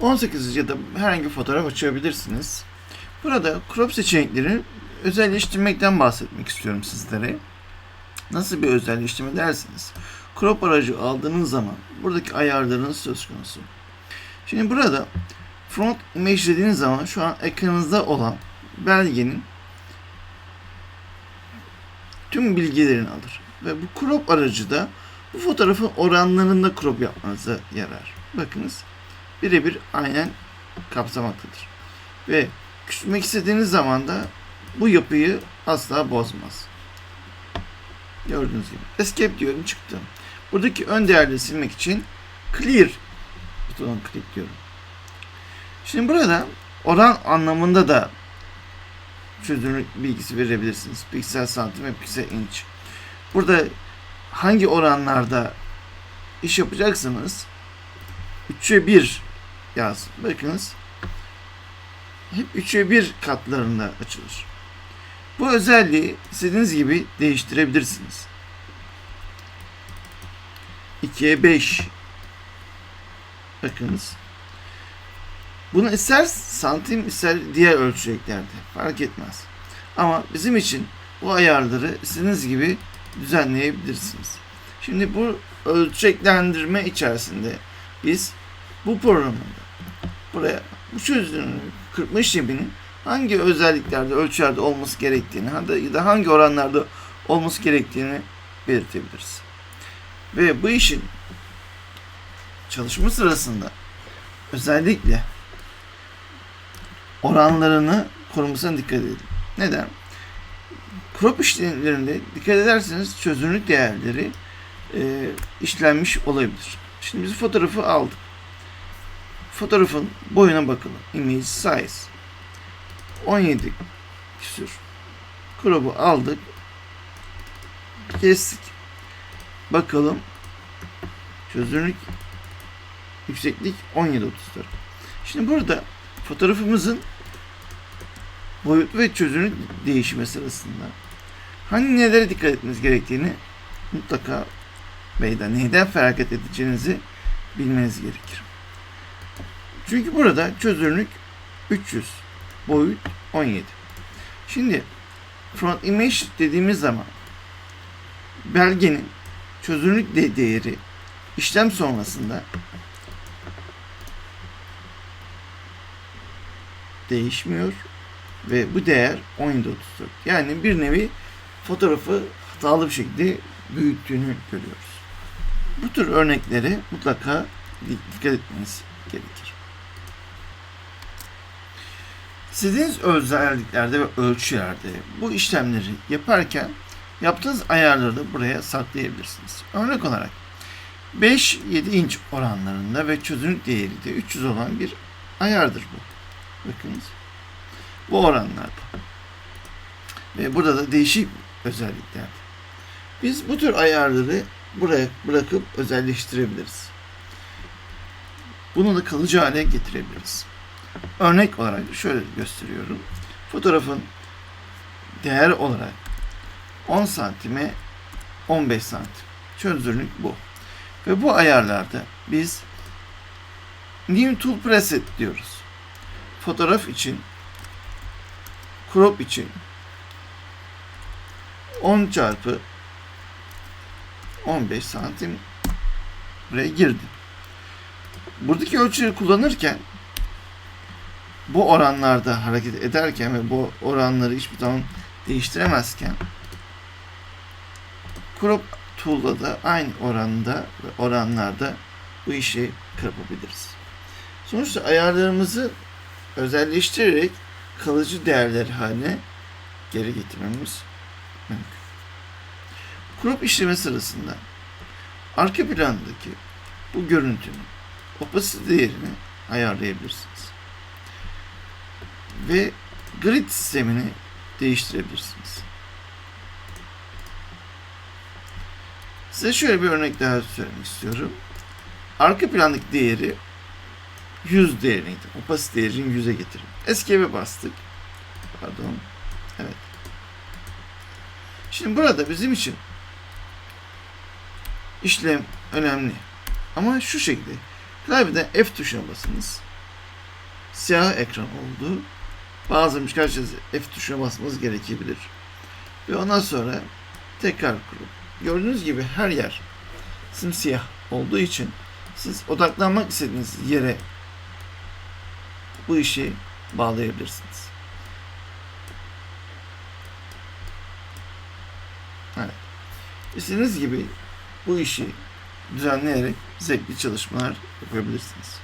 18 ya da herhangi bir fotoğraf açabilirsiniz. Burada crop seçenekleri özelleştirmekten bahsetmek istiyorum sizlere. Nasıl bir özelleştirme dersiniz? Crop aracı aldığınız zaman buradaki ayarlarınız söz konusu. Şimdi burada front image dediğiniz zaman şu an ekranınızda olan belgenin tüm bilgilerini alır. Ve bu crop aracı da bu fotoğrafın oranlarında crop yapmanıza yarar. Bakınız birebir aynen kapsamaktadır. Ve küçültmek istediğiniz zaman da bu yapıyı asla bozmaz. Gördüğünüz gibi. Escape diyorum çıktı. Buradaki ön değerleri silmek için clear butonuna klikliyorum. Şimdi burada oran anlamında da çözünürlük bilgisi verebilirsiniz. Piksel santim ve piksel inç. Burada hangi oranlarda iş yapacaksınız? 3'e 1 yaz. Bakınız. Hep 3'e 1 katlarında açılır. Bu özelliği istediğiniz gibi değiştirebilirsiniz. 2'ye 5 Bakınız. Bunu ister santim ister diğer ölçeklerde fark etmez. Ama bizim için bu ayarları istediğiniz gibi düzenleyebilirsiniz. Şimdi bu ölçeklendirme içerisinde biz bu programda buraya bu çözünürlük kırpma işleminin hangi özelliklerde ölçülerde olması gerektiğini ya da hangi oranlarda olması gerektiğini belirtebiliriz. Ve bu işin çalışma sırasında özellikle oranlarını korumasına dikkat edin. Neden? Crop işlemlerinde dikkat ederseniz çözünürlük değerleri e, işlenmiş olabilir. Şimdi biz fotoğrafı aldık. Fotoğrafın boyuna bakalım. Image size 17 küsür. Crop'u aldık. Kestik. Bakalım. Çözünürlük yükseklik 17.34. Şimdi burada fotoğrafımızın boyut ve çözünürlük değişimi sırasında hangi nelere dikkat etmeniz gerektiğini mutlaka veya neyden feragat edeceğinizi bilmeniz gerekir. Çünkü burada çözünürlük 300, boyut 17. Şimdi front image dediğimiz zaman belgenin çözünürlük de değeri işlem sonrasında değişmiyor ve bu değer 17.34. Yani bir nevi fotoğrafı hatalı bir şekilde büyüttüğünü görüyoruz. Bu tür örnekleri mutlaka dikkat etmeniz gerekir. İstediğiniz özelliklerde ve ölçülerde bu işlemleri yaparken yaptığınız ayarları da buraya saklayabilirsiniz. Örnek olarak 5-7 inç oranlarında ve çözünürlük değeri de 300 olan bir ayardır bu. Bakınız. Bu oranlarda. Ve burada da değişik özellikler. Biz bu tür ayarları buraya bırakıp özelleştirebiliriz. Bunu da kalıcı hale getirebiliriz. Örnek olarak şöyle gösteriyorum. Fotoğrafın değer olarak 10 santime 15 santim. Çözünürlük bu. Ve bu ayarlarda biz New Tool Preset diyoruz. Fotoğraf için crop için 10 çarpı 15 santim buraya girdi. Buradaki ölçüleri kullanırken bu oranlarda hareket ederken ve bu oranları hiçbir zaman değiştiremezken crop tool'da da aynı oranda ve oranlarda bu işi yapabiliriz. Sonuçta ayarlarımızı özelleştirerek kalıcı değerler haline geri getirmemiz mümkün. Crop işlemi sırasında arka plandaki bu görüntünün opacity değerini ayarlayabilirsiniz. Ve grid sistemini değiştirebilirsiniz. Size şöyle bir örnek daha söylemek istiyorum. Arka plandaki değeri 100 değeriydi. Opacity değerini 100'e getirin. Escape'e bastık. Pardon. Evet. Şimdi burada bizim için işlem önemli. Ama şu şekilde klavyeden F tuşuna basınız. siyah ekran oldu. Bazen birkaç kez F tuşuna basmanız gerekebilir. Ve ondan sonra tekrar kurup gördüğünüz gibi her yer simsiyah olduğu için siz odaklanmak istediğiniz yere bu işi bağlayabilirsiniz. Evet. İstediğiniz gibi bu işi düzenleyerek zevkli çalışmalar yapabilirsiniz.